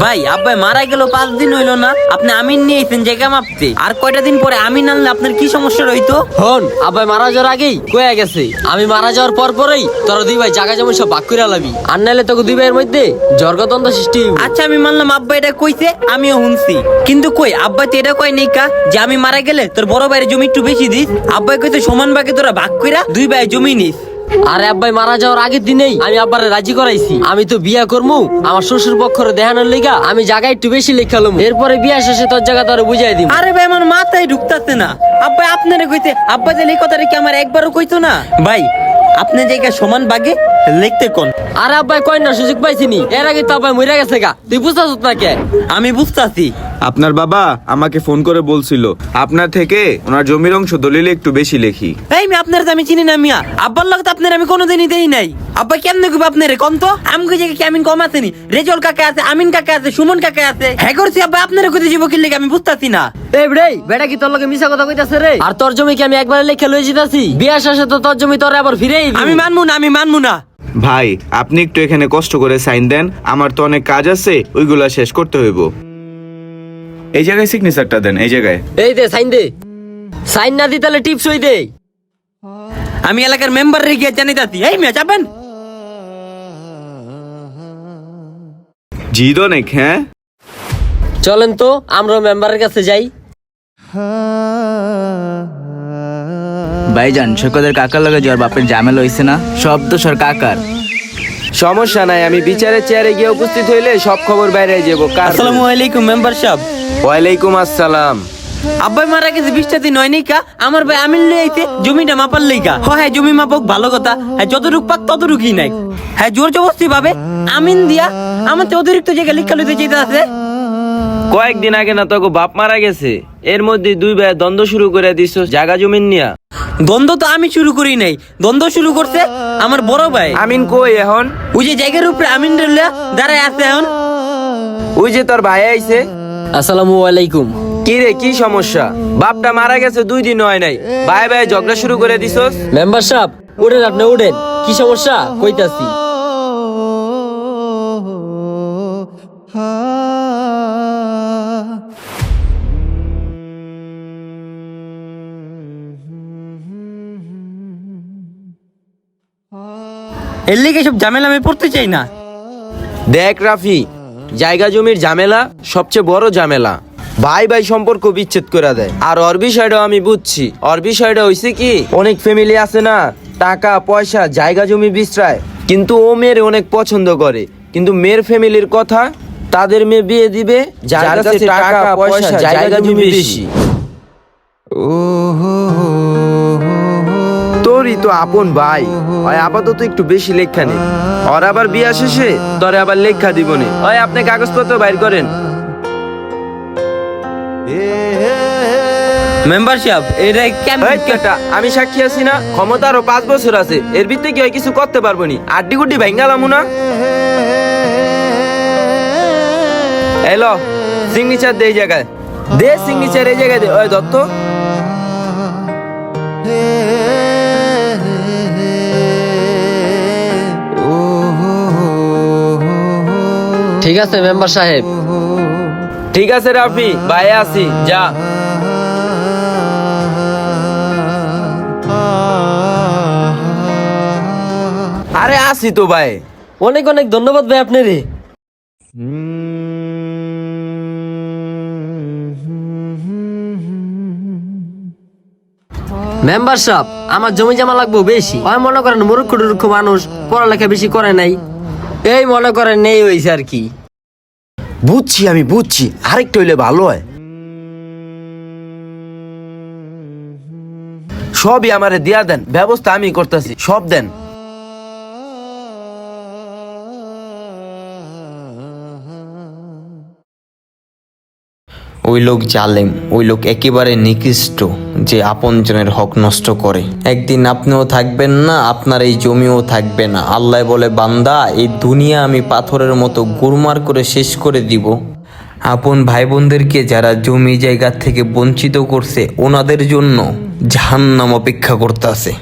ভাই আব্বাই মারা গেল পাঁচ দিন হইল না। আপনি আমিন নিয়েছেন জায়গা মাপতে। আর কয়টা দিন পরে আমিন আনলে আপনার কি সমস্যা রইতো? হন আব্বাই মারা যাওয়ার আগেই কয়ে গেছে আমি মারা যাওয়ার পর পরেই তোরা দুই ভাই জায়গা যেমন সব বাক করে লাবি আর নাইলে তোকে দুই ভাইয়ের মধ্যে জর্গতন্ত্র সৃষ্টি হইব। আচ্ছা আমি মানলাম আব্বা এটা কইছে আমিও শুনছি। কিন্তু কই আব্বা তো এটা কয় নেই কা যে আমি মারা গেলে তোর বড় ভাইয়ের জমি একটু বেশি দিস আব্বাই কইছে সমান ভাগে তোরা ভাগ কইরা দুই ভাই জমি নিস। আরে আব্বাই মারা যাওয়ার আগের দিনেই আমি আব্বারে রাজি করাইছি। আমি তো বিয়া করমু আমার শ্বশুর পক্ষরে দেখানোর লিগা আমি জায়গায় একটু বেশি লেখালাম এরপরে বিয়া শেষে তোর জায়গা তোর বুঝাই দিব আরে ভাই আমার মাথায় ঢুকতাছে না। আব্বাই আপনারে কইতে আব্বা যে এই কথাটা কি আমার একবারও কইতো না? ভাই আপনি জায়গা সমান ভাগে লিখতে কোন? আরে আব্বাই কয় না সুযোগ পাইছিনি। এর আগে তো আব্বাই মরে গেছে গা। তুই বুঝতেছ না কে? আমি বুঝতাছি। আপনার বাবা আমাকে ফোন করে বলছিল আপনার থেকে ওনার জমির অংশ দলিলে একটু বেশি লেখি। এই মি আপনার তো আমি চিনি না মিয়া। আব্বার লগে তো আপনার আমি কোনোদিনই দেই নাই। আব্বা কেমনে কইব আপনারে কোন তো? আমি কই যে কি আমিন কম আছে নি রেজল কাকা আছে আমিন কাকা আছে সুমন কাকা আছে। হ্যাঁ করছি আব্বা আপনারে কইতে যাব কি লেগে আমি বুঝতাছি না। এই রে বেটা কি তোর লগে মিছা কথা কইতাছে রে? আর তোর জমি কি আমি একবারে লেখা লই জিতাছি বিয়া শেষে তো তোর জমি তোর আবার ফিরেই দিবি। আমি মানবো না আমি মানবো না। ভাই আপনি একটু এখানে কষ্ট করে সাইন দেন আমার তো অনেক কাজ আছে ওইগুলা শেষ করতে হইব। এই জায়গায় সিগনেচারটা দেন এই জায়গায়। এই দে সাইন দে। সাইন না দি তাহলে টিপস হই দে। আমি এলাকার মেম্বার রে গিয়ে জানিতাছি এই মিয়া যাবেন? জিদ অনেক হ্যাঁ? চলেন তো আমরা মেম্বারের কাছে যাই। ভাইজান সৈকতের কাকার লগে জ্বর বাপের হইছে না? সব তো সর কাকার। সমস্যা নাই আমি বিচারের চেয়ারে গিয়ে উপস্থিত হইলে সব খবর বাইরে যাব। আসসালামু আলাইকুম মেম্বার সাহেব। ওয়ালাইকুম আসসালাম। আব্বাই মারা গেছে বিশটা দিন হয়নি কা আমার ভাই আমিন লই আইছে জমিটা মাপার লইগা হ হ্যাঁ জমি মাপক ভালো কথা। হ্যাঁ যতটুক পাক ততটুকুই নাই। হ্যাঁ জোর জবস্তি ভাবে আমিন দিয়া আমার তো অতিরিক্ত জায়গা লিখা লইতে চাইতে আছে। কয়েকদিন আগে না তোকে বাপ মারা গেছে। এর মধ্যে দুই ভাই দ্বন্দ্ব শুরু করে দিছ জায়গা জমিন নিয়া। দ্বন্দ্ব তো আমি শুরু করি নাই। দ্বন্দ্ব শুরু করছে আমার বড় ভাই। আমিন কই এখন? ওই যে জায়গার উপরে আমিন রইলা দাঁড়ায় আছে এখন। ওই যে তোর ভাই আইছে। আসসালামু আলাইকুম। কি রে কি সমস্যা? বাপটা মারা গেছে দুই দিন হয় নাই। ভাই ভাই ঝগড়া শুরু করে দিছস? মেম্বার সাহেব উঠেন আপনি উঠেন। কি সমস্যা? কইতাছি। এর লিগে সব ঝামেলা আমি পড়তে চাই না। দেখ রাফি জায়গা জমির ঝামেলা সবচেয়ে বড় ঝামেলা। ভাই ভাই সম্পর্ক বিচ্ছেদ করে দেয়। আর ওর বিষয়টা আমি বুঝছি। ওর বিষয়টা হইছে কি অনেক ফ্যামিলি আছে না টাকা পয়সা জায়গা জমি বিস্রায় কিন্তু ও মেয়ের অনেক পছন্দ করে। কিন্তু মেয়ের ফ্যামিলির কথা তাদের মেয়ে বিয়ে দিবে যার কাছে টাকা পয়সা জায়গা জমি বেশি। তোরই তো আপন ভাই। ওই আপাতত একটু বেশি লেখা নেই। ওর আবার বিয়া শেষে? তোরে আবার লেখা দিব নে। ওই আপনি কাগজপত্র বাইর করেন। মেম্বার সাহেব এটা কেমন আমি সাক্ষী আছি না। ক্ষমতা আরও পাঁচ বছর আছে। এর ভিত্তি কি হয় কিছু করতে পারব নি? আড্ডি গুড্ডি ভেঙ্গালামু না? এলো সিগনেচার দে এই জায়গায়। দে সিগনেচার এই জায়গায় দে। ওই দত্ত। ঠিক আছে মেম্বার সাহেব। ঠিক আছে রাফি ভাই আসি যা। আরে আসি তো ভাই। অনেক অনেক ধন্যবাদ ভাই আপনি রে মেম্বার সাহেব আমার জমি জমা লাগবো বেশি। আমি মনে করেন মূর্খ টুর্খ মানুষ পড়ালেখা বেশি করে নাই। এই মনে করেন নেই হয়েছে আর কি। বুঝছি আমি, বুঝছি। আরেকটা হইলে ভালো হয়। সবই আমারে দিয়া দেন, ব্যবস্থা আমি করতেছি, সব দেন। ওই লোক জালেম, ওই লোক একেবারে নিকৃষ্ট যে আপনজনের হক নষ্ট করে। একদিন আপনিও থাকবেন না, আপনার এই জমিও থাকবে না। আল্লাহ বলে, বান্দা, এই দুনিয়া আমি পাথরের মতো গুরমার করে শেষ করে দিব। আপন ভাই বোনদেরকে যারা জমি জায়গা থেকে বঞ্চিত করছে, ওনাদের জন্য জাহান্নাম অপেক্ষা করতেছে।